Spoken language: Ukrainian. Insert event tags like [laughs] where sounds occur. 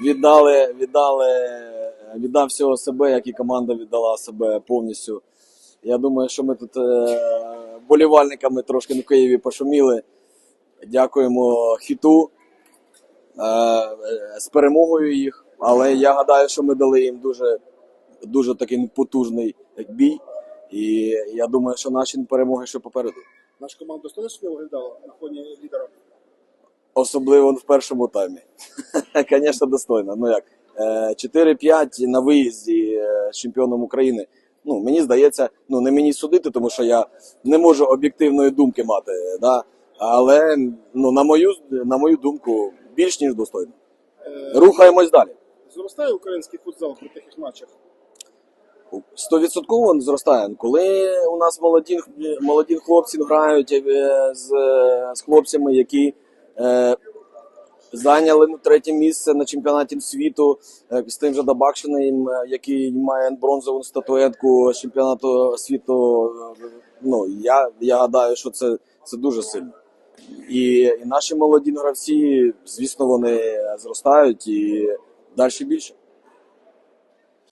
віддали, віддали, віддав всього себе, як і команда віддала себе повністю. Я думаю, що ми тут е, болівальниками трошки на Києві пошуміли. Дякуємо хіту е, з перемогою їх. Але я гадаю, що ми дали їм дуже, дуже такий потужний бій. І я думаю, що наші перемоги ще попереду. Наша команда себе виглядала на фоні лідера. Особливо в першому таймі. [laughs] Звісно, достойно. Ну як, е, 4-5 на виїзді е, чемпіоном України. Ну, мені здається, ну не мені судити, тому що я не можу об'єктивної думки мати. Да? Але ну, на, мою, на мою думку, більш ніж достойно. Е, Рухаємось далі. Зростає український футзал при таких матчах. Стовідсотково зростає. Коли у нас молоді, молоді хлопці грають е, з, з хлопцями, які е, зайняли ну, третє місце на чемпіонаті світу е, з тим же Дабакшиним, е, який має бронзову статуетку чемпіонату світу. е, Ну, я, я гадаю, що це, це дуже сильно. І, і наші молоді гравці, звісно, вони зростають і далі більше.